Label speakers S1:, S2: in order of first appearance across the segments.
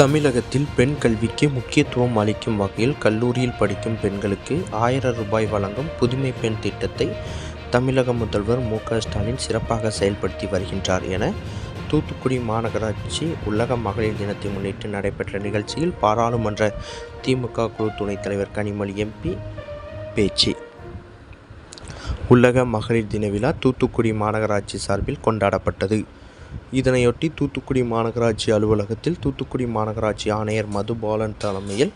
S1: தமிழகத்தில் பெண் கல்விக்கு முக்கியத்துவம் அளிக்கும் வகையில் கல்லூரியில் படிக்கும் பெண்களுக்கு ஆயிரம் ரூபாய் வழங்கும் புதுமை பெண் திட்டத்தை தமிழக முதல்வர் மு ஸ்டாலின் சிறப்பாக செயல்படுத்தி வருகின்றார் என தூத்துக்குடி மாநகராட்சி உலக மகளிர் தினத்தை முன்னிட்டு நடைபெற்ற நிகழ்ச்சியில் பாராளுமன்ற திமுக குழு துணைத் தலைவர் கனிமொழி எம்பி பேச்சு. உலக மகளிர் தின விழா தூத்துக்குடி மாநகராட்சி சார்பில் கொண்டாடப்பட்டது. இதனையொட்டி தூத்துக்குடி மாநகராட்சி அலுவலகத்தில் தூத்துக்குடி மாநகராட்சி ஆணையர் மதுபாலன் தலைமையில்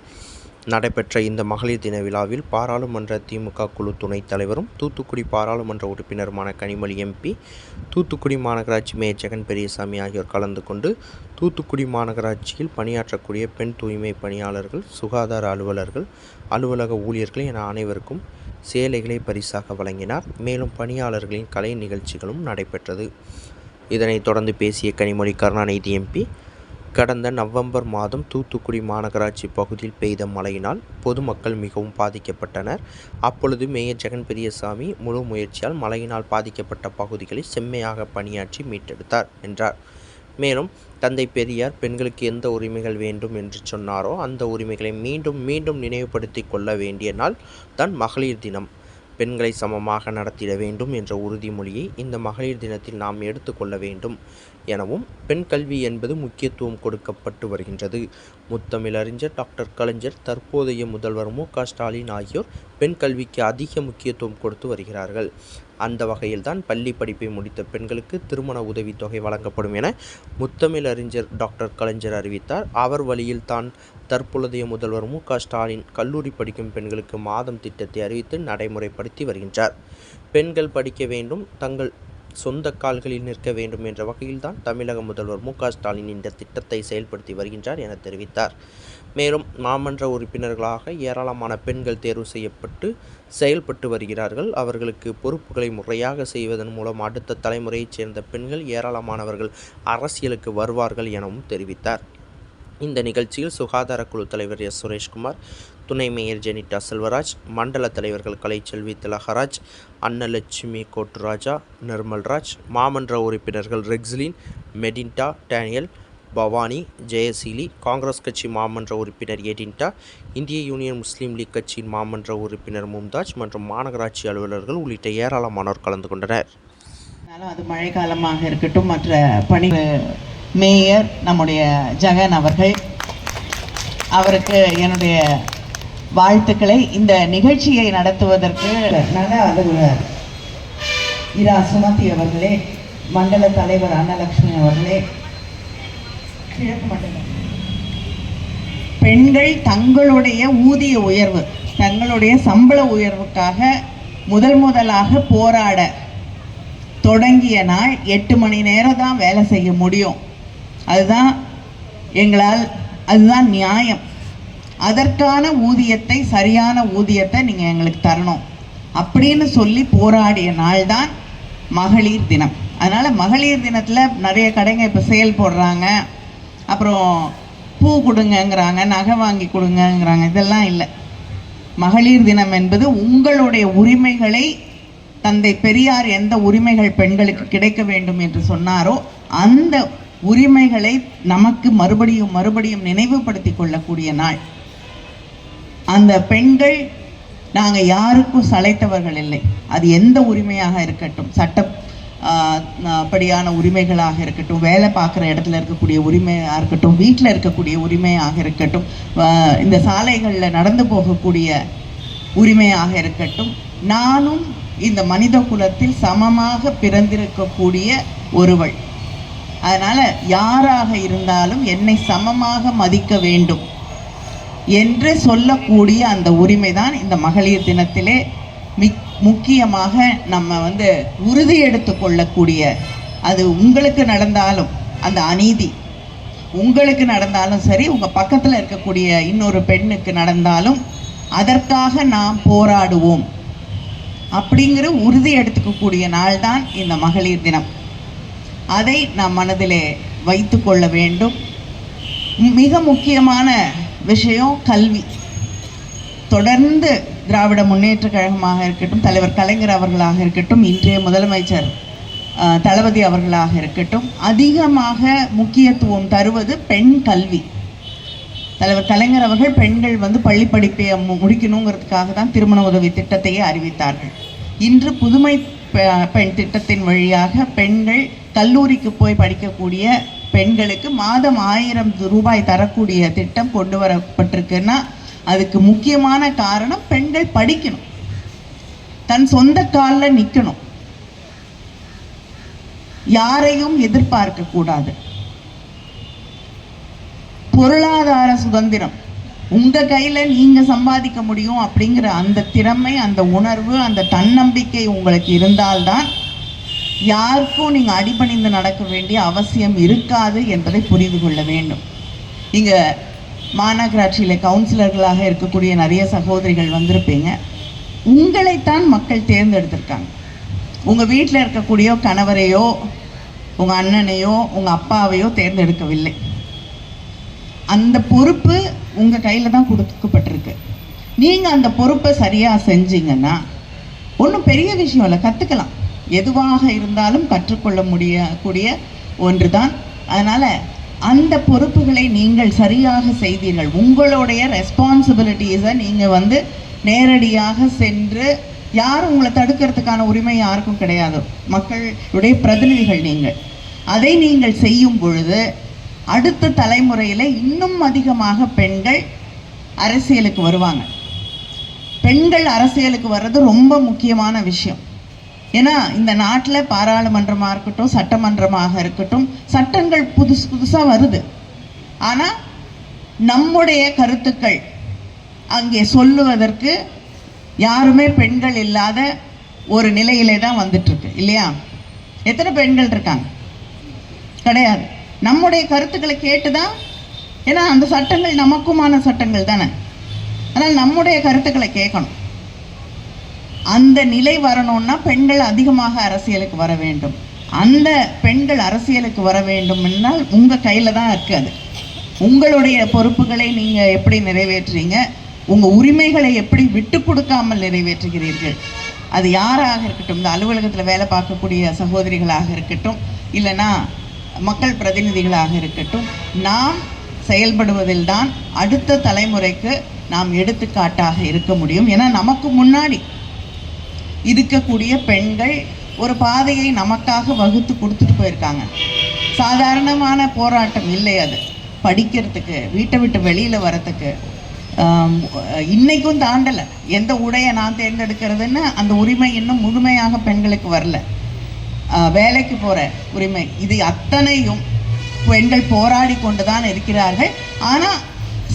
S1: நடைபெற்ற இந்த மகளிர் தின விழாவில் பாராளுமன்ற திமுக குழு துணைத் தலைவரும் தூத்துக்குடி பாராளுமன்ற உறுப்பினருமான கனிமொழி எம்பி தூத்துக்குடி மாநகராட்சி மேயர் ஜெகன் பெரியசாமி ஆகியோர் கலந்து கொண்டு தூத்துக்குடி மாநகராட்சியில் பணியாற்றக்கூடிய பெண் தூய்மை பணியாளர்கள் சுகாதார அலுவலர்கள் அலுவலக ஊழியர்கள் என அனைவருக்கும் சேலைகளை பரிசாக வழங்கினார். மேலும் பணியாளர்களின் கலை நிகழ்ச்சிகளும் நடைபெற்றது. இதனைத் தொடர்ந்து பேசிய கனிமொழி கருணாநிதி எம்பி கடந்த நவம்பர் மாதம் தூத்துக்குடி மாநகராட்சி பகுதியில் பெய்த மழையினால் பொதுமக்கள் மிகவும் பாதிக்கப்பட்டனர். அப்பொழுது மேயர் ஜெகன் பெரியசாமி முழு முயற்சியால் மழையினால் பாதிக்கப்பட்ட பகுதிகளை செம்மையாக பணியாற்றி மீட்டெடுத்தார் என்றார். மேலும் தந்தை பெரியார் பெண்களுக்கு எந்த உரிமைகள் வேண்டும் என்று சொன்னாரோ அந்த உரிமைகளை மீண்டும் மீண்டும் நினைவுபடுத்தி கொள்ள வேண்டிய நாள் தான் மகளிர் தினம். பெண்களை சமமாக நடத்திட வேண்டும் என்ற உறுதிமொழியை இந்த மகளிர் தினத்தில் நாம் எடுத்துக்கொள்ள வேண்டும். எனவும் பெண் கல்வி என்பது முக்கியத்துவம் கொடுக்கப்பட்டு வருகின்றது. முத்தமிழறிஞர் டாக்டர் கலைஞர் தற்போதைய முதல்வர் மு. ஸ்டாலின் ஆகியோர் பெண் கல்விக்கு அதிக முக்கியத்துவம் கொடுத்து வருகிறார்கள். அந்த வகையில்தான் பள்ளி படிப்பை முடித்த பெண்களுக்கு திருமண உதவித்தொகை வழங்கப்படும் என முத்தமிழறிஞர் டாக்டர் கலைஞர் அறிவித்தார். அவர் வழியில் தான் தற்பொழுதைய முதல்வர் மு. க. ஸ்டாலின் கல்லூரி படிக்கும் பெண்களுக்கு மாதம் திட்டத்தை அறிவித்து நடைமுறைப்படுத்தி வருகின்றார். பெண்கள் படிக்க வேண்டும் தங்கள் சொந்த கால்களில் நிற்க வேண்டும் என்ற வகையில்தான் தமிழக முதல்வர் மு ஸ்டாலின் இந்த திட்டத்தை செயல்படுத்தி வருகின்றார் என தெரிவித்தார். மேலும் மாமன்ற உறுப்பினர்களாக ஏராளமான பெண்கள் தேர்வு செய்யப்பட்டு செயல்பட்டு வருகிறார்கள். அவர்களுக்கு பொறுப்புகளை முறையாக செய்வதன் மூலம் அடுத்த தலைமுறையைச் சேர்ந்த பெண்கள் ஏராளமானவர்கள் அரசியலுக்கு வருவார்கள் எனவும் தெரிவித்தார். இந்த நிகழ்ச்சியில் சுகாதார குழு தலைவர் எஸ். சுரேஷ்குமார் துணை மேயர் ஜெனிட்டா செல்வராஜ் மண்டல தலைவர்கள் கலைச்செல்வி திலகராஜ் அன்னலட்சுமி கோட்டுராஜா நிர்மல்ராஜ் மாமன்ற உறுப்பினர்கள் ரெக்ஸ்லின் மெடின்டா டேனியல் பவானி ஜெயசீலி காங்கிரஸ் கட்சி மாமன்ற உறுப்பினர் எடின்டா இந்திய யூனியன் முஸ்லீம் லீக் கட்சியின் மாமன்ற உறுப்பினர் மும்தாஜ் மற்றும் மாநகராட்சி அலுவலர்கள் உள்ளிட்ட ஏராளமானோர் கலந்து கொண்டனர்.
S2: அது மழை காலமாக இருக்கட்டும் மற்ற பணி மேயர் நம்முடைய ஜெகன் அவர்கள். அவருக்கு என்னுடைய வாழ்த்துக்களை. இந்த நிகழ்ச்சியை நடத்துவதற்கு நல்ல அலுவலர் இரா சுமதி அவர்களே மண்டல தலைவர் அன்னலட்சுமி அவர்களே கிழக்கு மண்டலம். பெண்கள் தங்களுடைய ஊதிய உயர்வு தங்களுடைய சம்பள உயர்வுக்காக முதல் முதலாக போராட தொடங்கிய நாள் எட்டு மணி நேரம் தான் வேலை செய்ய முடியும். அதுதான் எங்களால் அதுதான் நியாயம். அதற்கான ஊதியத்தை சரியான ஊதியத்தை நீங்கள் எங்களுக்கு தரணும். அப்படின்னு சொல்லி போராடிய நாள் தான் மகளிர் தினம். அதனால் மகளிர் தினத்தில் நிறைய கடைங்க இப்போ சேல் போடுறாங்க. அப்புறம் பூ கொடுங்கங்கிறாங்க நகை வாங்கி கொடுங்கங்கிறாங்க. இதெல்லாம் இல்லை. மகளிர் தினம் என்பது உங்களுடைய உரிமைகளை தந்தை பெரியார் எந்த உரிமைகள் பெண்களுக்கு கிடைக்க வேண்டும் என்று சொன்னாரோ அந்த உரிமைகளை நமக்கு மறுபடியும் மறுபடியும் நினைவுபடுத்தி கொள்ளக்கூடிய நாள். அந்த பெண்கள் நாங்கள் யாருக்கும் சளைத்தவர்கள் இல்லை. அது எந்த உரிமையாக இருக்கட்டும் சட்ட படியான உரிமைகளாக இருக்கட்டும் வேலை பார்க்குற இடத்துல இருக்கக்கூடிய உரிமையாக இருக்கட்டும் வீட்டில் இருக்கக்கூடிய உரிமையாக இருக்கட்டும் இந்த சாலைகளில் நடந்து போகக்கூடிய உரிமையாக இருக்கட்டும் நானும் இந்த மனித குலத்தில் சமமாக பிறந்திருக்கக்கூடிய ஒருவள். அதனால் யாராக இருந்தாலும் என்னை சமமாக மதிக்க வேண்டும் என்று சொல்லக்கூடிய அந்த உரிமை தான் இந்த மகளிர் தினத்திலே மிக் முக்கியமாக நம்ம வந்து உறுதி எடுத்து கொள்ளக்கூடிய அது உங்களுக்கு நடந்தாலும் அந்த அநீதி உங்களுக்கு நடந்தாலும் சரி உங்கள் பக்கத்தில் இருக்கக்கூடிய இன்னொரு பெண்ணுக்கு நடந்தாலும் அதற்காக நாம் போராடுவோம். அப்படிங்கிற உறுதி எடுத்துக்கக்கூடிய நாள் தான் இந்த மகளிர் தினம். அதை நாம் மனதிலே வைத்து கொள்ள வேண்டும். மிக முக்கியமான விஷயம் கல்வி. தொடர்ந்து திராவிட முன்னேற்ற கழகமாக இருக்கட்டும் தலைவர் கலைஞர் அவர்களாக இருக்கட்டும் இன்றைய முதலமைச்சர் தளபதி அவர்களாக இருக்கட்டும் அதிகமாக முக்கியத்துவம் தருவது பெண் கல்வி. தலைவர் கலைஞர் அவர்கள் பெண்கள் வந்து பள்ளி படிப்பை மு- முடிக்கணுங்கிறதுக்காக தான் திருமண உதவி திட்டத்தையே அறிவித்தார்கள். இன்று புதுமை பெ- பெண் திட்டத்தின் வழியாக பெண்கள் கல்லூரிக்கு போய் படிக்கக்கூடிய பெண்களுக்கு மாதம் ஆயிரம் ரூபாய் தரக்கூடிய திட்டம் கொண்டு வரப்பட்டிருக்குன்னா அதுக்கு முக்கியமான காரணம் பெண்கள் படிக்கணும். தன் சொந்த காலில் நிற்கணும் யாரையும் எதிர்பார்க்க கூடாது. பொருளாதார சுதந்திரம். உங்க கையில நீங்க சம்பாதிக்க முடியும் அப்படிங்கிற அந்த திறமை அந்த உணர்வு அந்த தன்னம்பிக்கை உங்களுக்கு இருந்தால்தான் யாருக்கும் நீங்கள் அடிபணிந்து நடக்க வேண்டிய அவசியம் இருக்காது என்பதை புரிந்து கொள்ள வேண்டும். இங்கே மாநகராட்சியில் கவுன்சிலர்களாக இருக்கக்கூடிய நிறைய சகோதரிகள் வந்திருப்பீங்க. உங்களைத்தான் மக்கள் தேர்ந்தெடுத்திருக்காங்க. உங்கள் வீட்டில் இருக்கக்கூடிய கணவரையோ உங்கள் அண்ணனையோ உங்கள் அப்பாவையோ தேர்ந்தெடுக்கவில்லை. அந்த பொறுப்பு உங்கள் கையில் தான் கொடுக்கப்பட்டிருக்கு. நீங்கள் அந்த பொறுப்பை சரியாக செஞ்சீங்கன்னா ஒன்றும் பெரிய விஷயம் இல்லை கற்றுக்கலாம் எதுவாக இருந்தாலும் கற்றுக்கொள்ள முடியக்கூடிய ஒன்றுதான். அதனால் அந்த பொறுப்புகளை நீங்கள் சரியாக செய்தீர்கள். உங்களுடைய ரெஸ்பான்சிபிலிட்டிஸை நீங்கள் வந்து நேரடியாக சென்று யாரும் உங்களை தடுக்கிறதுக்கான உரிமை யாருக்கும் கிடையாது. மக்களுடைய பிரதிநிதிகள் நீங்கள். அதை நீங்கள் செய்யும் பொழுது அடுத்த தலைமுறையில் இன்னும் அதிகமாக பெண்கள் அரசியலுக்கு வருவாங்க. பெண்கள் அரசியலுக்கு வர்றது ரொம்ப முக்கியமான விஷயம். ஏன்னா இந்த நாட்டில் பாராளுமன்றமாக இருக்கட்டும் சட்டமன்றமாக இருக்கட்டும் சட்டங்கள் புதுசு புதுசாக வருது. ஆனால் நம்முடைய கருத்துக்கள் அங்கே சொல்லுவதற்கு யாருமே பெண்கள் இல்லாத ஒரு நிலையிலே தான் வந்துட்டுருக்கு இல்லையா? எத்தனை பெண்கள் இருக்காங்க? கிடையாது. நம்முடைய கருத்துக்களை கேட்டு தான் ஏன்னா அந்த சட்டங்கள் நமக்குமான சட்டங்கள் தானே. ஆனால் நம்முடைய கருத்துக்களை கேட்கணும். அந்த நிலை வரணும்னா பெண்கள் அதிகமாக அரசியலுக்கு வர வேண்டும். அந்த பெண்கள் அரசியலுக்கு வர வேண்டும் என்றால் உங்கள் கையில் தான் இருக்குது அது. உங்களுடைய பொறுப்புகளை நீங்கள் எப்படி நிறைவேற்றுறீங்க? உங்கள் உரிமைகளை எப்படி விட்டு கொடுக்காமல் நிறைவேற்றுகிறீர்கள்? அது யாராக இருக்கட்டும் இந்த அலுவலகத்தில் வேலை பார்க்கக்கூடிய சகோதரிகளாக இருக்கட்டும் இல்லைன்னா மக்கள் பிரதிநிதிகளாக இருக்கட்டும் நாம் செயல்படுவதில் தான் அடுத்த தலைமுறைக்கு நாம் எடுத்துக்காட்டாக இருக்க முடியும். ஏன்னா நமக்கு முன்னாடி இருக்கக்கூடிய பெண்கள் ஒரு பாதையை நமக்காக வகுத்து கொடுத்துட்டு போயிருக்காங்க. சாதாரணமான போராட்டம் இல்லை அது. படிக்கிறதுக்கு வீட்டை விட்டு வெளியில் வரத்துக்கு இன்னைக்கும் தாண்டலை. எந்த உடையை நான் தேர்ந்தெடுக்கிறதுன்னு அந்த உரிமை இன்னும் முழுமையாக பெண்களுக்கு வரல. வேலைக்கு போகிற உரிமை. இது அத்தனையும் பெண்கள் போராடி கொண்டு தான் இருக்கிறார்கள். ஆனால்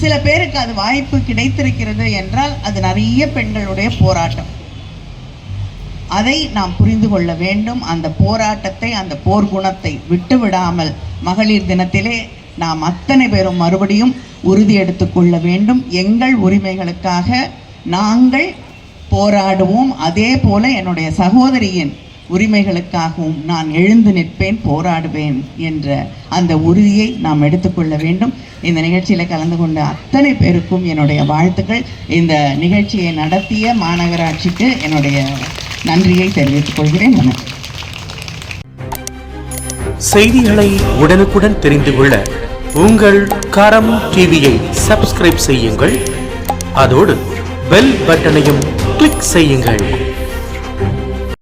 S2: சில பேருக்கு அது வாய்ப்பு கிடைத்திருக்கிறது என்றால் அது நிறைய பெண்களுடைய போராட்டம். அதை நாம் புரிந்து கொள்ள வேண்டும். அந்த போராட்டத்தை அந்த போர் குணத்தை மகளிர் தினத்திலே நாம் அத்தனை பேரும் மறுபடியும் உறுதி எடுத்துக்கொள்ள வேண்டும். எங்கள் உரிமைகளுக்காக நாங்கள் போராடுவோம். அதே போல என்னுடைய சகோதரியின் உரிமைகளுக்காகவும் நான் எழுந்து நிற்பேன் போராடுவேன் என்ற அந்த உறுதியை நாம் எடுத்துக்கொள்ள வேண்டும். இந்த நிகழ்ச்சியில் கலந்து கொண்ட அத்தனை பேருக்கும் என்னுடைய வாழ்த்துக்கள். இந்த நிகழ்ச்சியை நடத்திய மாநகராட்சிக்கு என்னுடைய நன்றியை தெரிவித்துக் கொள்கிறேன். வணக்கம்.
S3: செய்திகளை உடனுக்குடன் தெரிந்து கொள்ள உங்கள் கரம் டிவியை சப்ஸ்கிரைப் செய்யுங்கள். அதோடு பெல் பட்டனையும் கிளிக் செய்யுங்கள்.